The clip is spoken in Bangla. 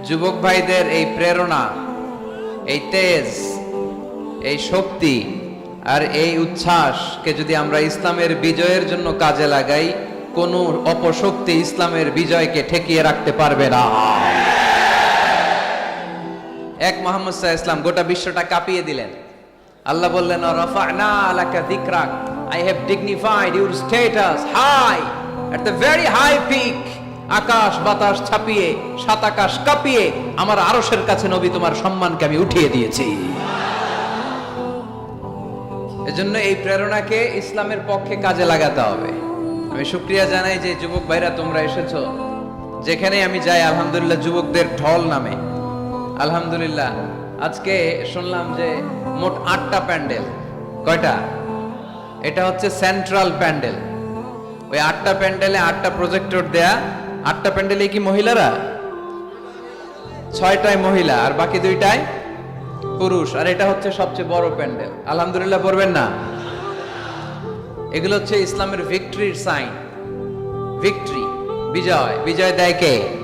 যুবক ভাইদের এই প্রেরণা, এই তেজ, এই শক্তি আর এই উচ্ছ্বাসকে যদি আমরা ইসলামের বিজয়ের জন্য কাজে লাগাই, কোন অপশক্তি ইসলামের বিজয়কে ঠেকিয়ে রাখতে পারবে না। এক মোহাম্মদ সাহা ইসলাম গোটা বিশ্বটা কাঁপিয়ে দিলেন। আল্লাহ বললেন I have dignified your status high at the very high peak আকাশ বাতাস ছাপিয়ে, সাত আকাশ কাঁপিয়ে আমার আরসের কাছে নবী তোমার সম্মানকে আমি উঠিয়ে দিয়েছি। এজন্য এই প্রেরণাকে ইসলামের পক্ষে কাজে লাগাতে হবে। আমি শুক্রিয়া জানাই যে যুবক ভাইরা তোমরা এসেছ। যেখানে আমি যাই, আলহামদুলিল্লাহ, যুবকদের ঢল নামে। আলহামদুলিল্লাহ, আজকে শুনলাম যে মোট আটটা প্যান্ডেল। কয়টা? এটা হচ্ছে সেন্ট্রাল প্যান্ডেল। ওই আটটা প্যান্ডেলে আটটা প্রজেক্টর দেয়া আটটা প্যান্ডেলে কি মহিলারা? ছয়টায় মহিলা, আর বাকি দুইটায় পুরুষ। আর এটা হচ্ছে সবচেয়ে বড় প্যান্ডেল। আলহামদুলিল্লাহ পড়বেন না? এগুলো হচ্ছে ইসলামের ভিক্টরির সাইন। ভিক্টরি, বিজয়। বিজয় দেয় কে?